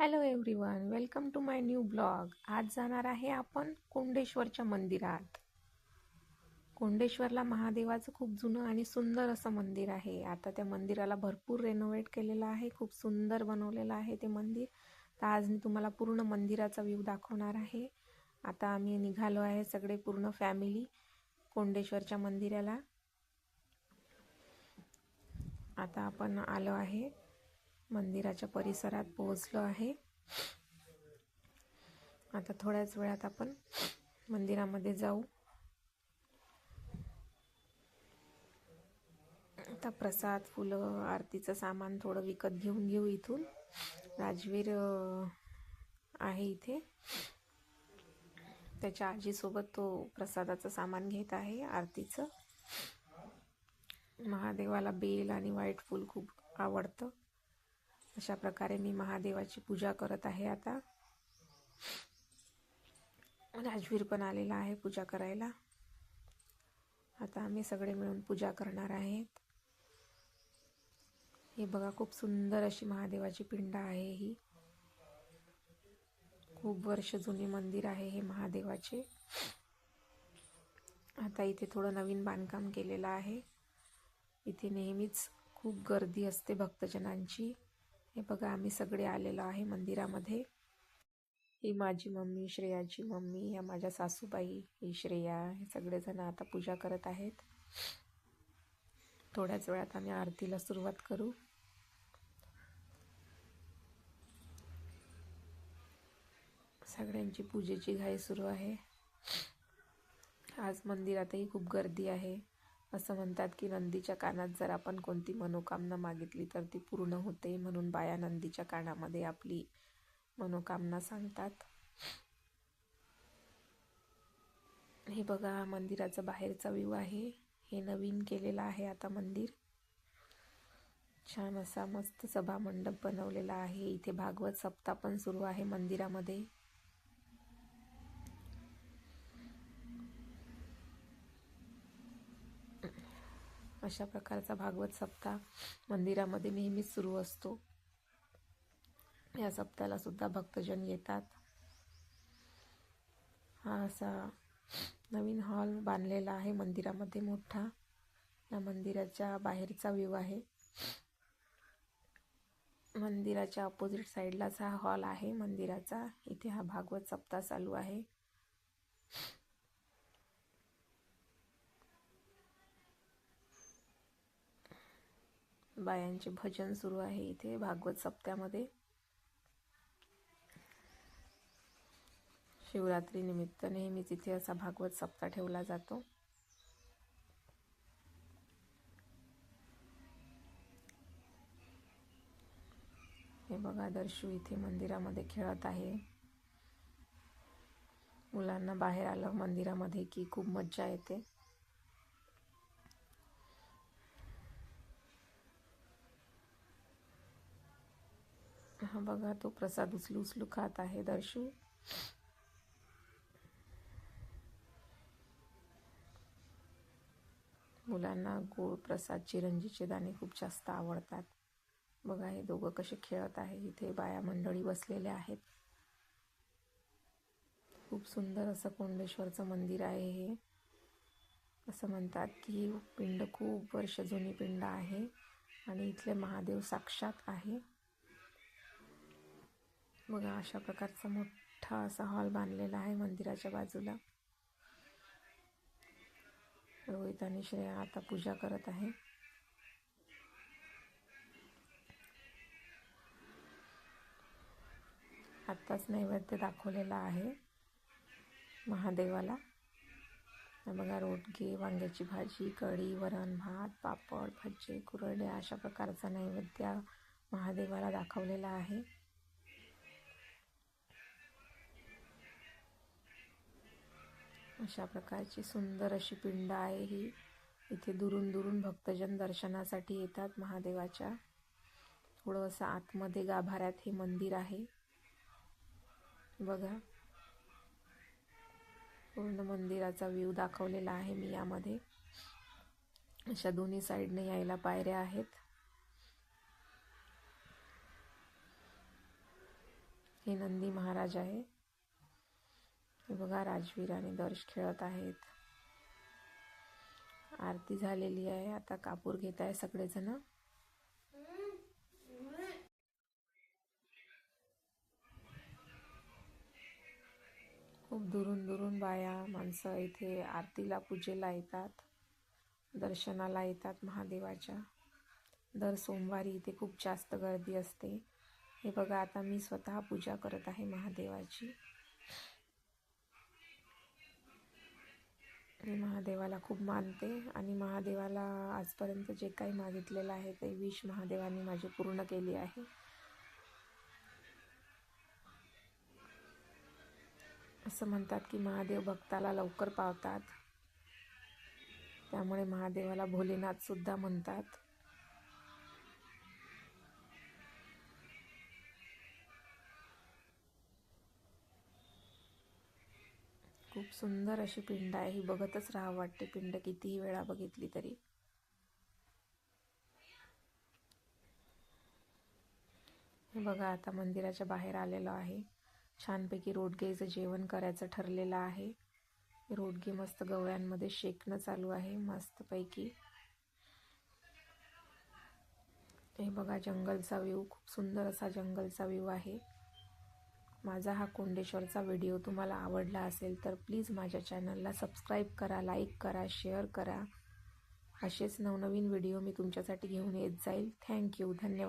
Hello everyone welcome to my new blog आज जाणार आहे आपण कोंडेश्वरच्या मंदिरात. कोंडेश्वरला महादेवाचं खूप जुनं आणि सुंदर असं मंदिर आहे. आता त्या मंदिराला भरपूर रेनोव्हेट केलेलं आहे खूप सुंदर बनवलेलं आहे ते मंदिर. तर आज मी तुम्हाला पूर्ण मंदिराचा व्ह्यू दाखवणार आहे. आता आम्ही निघालो आहे सगळे पूर्ण फॅमिली कोंडेश्वरच्या मंदिराला. आता आपण आलो आहे मंदिराच्या परिसरात पोहोचलो आहे. आता थोड्याच वेळात आपण मंदिरामध्ये जाऊ. आता प्रसाद फुलं आरतीचं सामान थोडं विकत घेऊन घेऊ इथून. राजवीर आहे इथे. त्याच्या आजीसोबत तो प्रसादाचं सामान घेत आहे आरतीचं. महादेवाला बेल आणि व्हाईट फूल खूप आवडतं. अशा प्रकारे मी महादेवाची पूजा करत आहे आता. राजवीर पण आलेला आहे पूजा करायला. आता आम्ही सगळे मिळून पूजा करणार आहेत. हे बघा खूप सुंदर अशी महादेवाची पिंड आहे ही. खूप वर्ष जुने मंदिर आहे हे महादेवाचे. आता इथे थोडं नवीन बांधकाम केलेलं आहे. इथे नेहमीच खूप गर्दी असते भक्तजनांची. हे बघा आम्ही सगळे आलेलो आहे मंदिरामध्ये. ही माझी मम्मी श्रेयाची मम्मी या माझ्या सासूबाई ही श्रेया हे सगळेजण आता पूजा करत आहेत. थोड्याच वेळात आम्ही आरतीला सुरुवात करू. सगळ्यांची पूजेची घाई सुरू आहे. आज मंदिरातही खूप गर्दी आहे. असं म्हणतात की नंदीच्या कानात जर आपण कोणती मनोकामना मागितली तर ती पूर्ण होते म्हणून बाया नंदीच्या कानामध्ये आपली मनोकामना सांगतात. हे बघा मंदिराचा बाहेरचा व्ह्यू आहे. हे नवीन केलेलं आहे आता मंदिर. छान असा मस्त सभा मंडप बनवलेला आहे. इथे भागवत सप्ताह पण सुरू आहे मंदिरामध्ये. अशा प्रकारचा भागवत सप्ताह मंदिरामध्ये नेहमीच सुरू असतो. या सप्ताहाला सुद्धा भक्तजन येतात. हा असा नवीन हॉल बांधलेला आहे. मंदिरामध्ये मोठा. या मंदिराच्या बाहेरचा व्ह्यू आहे. मंदिराच्या अपोजिट साईडलाच हा हॉल आहे. मंदिराचा इथे हा भागवत सप्ताह चालू आहे. बायांचे भजन सुरू आहे इथे भागवत सप्त्यामध्ये. शिवरात्री निमित्त नेहमीच इथे असा भागवत सप्ताह ठेवला जातो. हे बघा दर्शू इथे मंदिरामध्ये खेळत आहे. मुलांना बाहेर आलं मंदिरामध्ये की खूप मज्जा येते. हा बघा तो प्रसाद उचलू उचलू खात आहे दर्शू. मुलांना गोड प्रसाद चिरंजीचे दाणे खूप जास्त आवडतात. बघा हे दोघं कसे खेळत आहे. इथे बाया मंडळी बसलेल्या आहेत. खूप सुंदर असं कोंडेश्वरचं मंदिर आहे हे. असं म्हणतात की पिंड खूप वर्ष जुनी पिंड आहे आणि इथले महादेव साक्षात आहे. बघा अशा प्रकारचा मोठा असा हॉल बांधलेला आहे मंदिराच्या बाजूला. रोहित आणि श्रेया आता पूजा करत आहे. आत्ताच नैवेद्य दाखवलेला आहे महादेवाला. बघा रोटगे वांग्याची भाजी कढी वरण भात पापड भजे कुरडे अशा प्रकारचा नैवेद्य महादेवाला दाखवलेला आहे. अशा प्रकारची सुंदर अशी पिंड आहे ही. इथे दुरून दुरून भक्तजन दर्शनासाठी येतात महादेवाच्या. थोडं असं आतमध्ये गाभाऱ्यात हे मंदिर आहे. बघा. पूर्ण मंदिराचा व्ह्यू दाखवलेला आहे मी यामध्ये. अशा दोन्ही साईडने यायला पायऱ्या आहेत. हे नंदी महाराज आहे. बघा राजवीर आणि दर्श खेळत आहेत. आरती झालेली आहे. आता कापूर घेत आहे सगळेजण. खूप दुरून दुरून बाया माणसं इथे आरतीला पूजेला येतात दर्शनाला येतात महादेवाच्या. दर सोमवारी इथे खूप जास्त गर्दी असते. हे बघा आता मी स्वतः पूजा करत आहे महादेवाची. मी महादेवाला खूप मानते आणि महादेवाला आजपर्यंत जे काही मागितलेलं आहे ते विश महादेवाने माझी पूर्ण केली आहे. असं म्हणतात की महादेव भक्ताला लवकर पावतात. त्यामुळे महादेवाला भोलेनाथसुद्धा म्हणतात. सुंदर अशी पिंड आहे. ही बघतच राहा वाटते पिंड. कितीही वेळा बघितली तरी. हे बघा आता मंदिराच्या बाहेर आलेलो आहे. छानपैकी रोडगेचं जेवण करायचं ठरलेलं आहे. रोडगे मस्त गवळ्यांमध्ये शेकणं चालू आहे मस्तपैकी. हे बघा जंगलचा व्ह्यू खूप सुंदर असा जंगलचा व्ह्यू आहे. माझा हा कोंडेश्वरचा व्हिडिओ तुम्हाला आवडला असेल तर प्लीज माझ्या चॅनलला सबस्क्राईब करा लाईक करा शेअर करा. असेच नवनवीन व्हिडिओ मी तुमच्यासाठी घेऊन येत जाईल. थँक्यू धन्यवाद.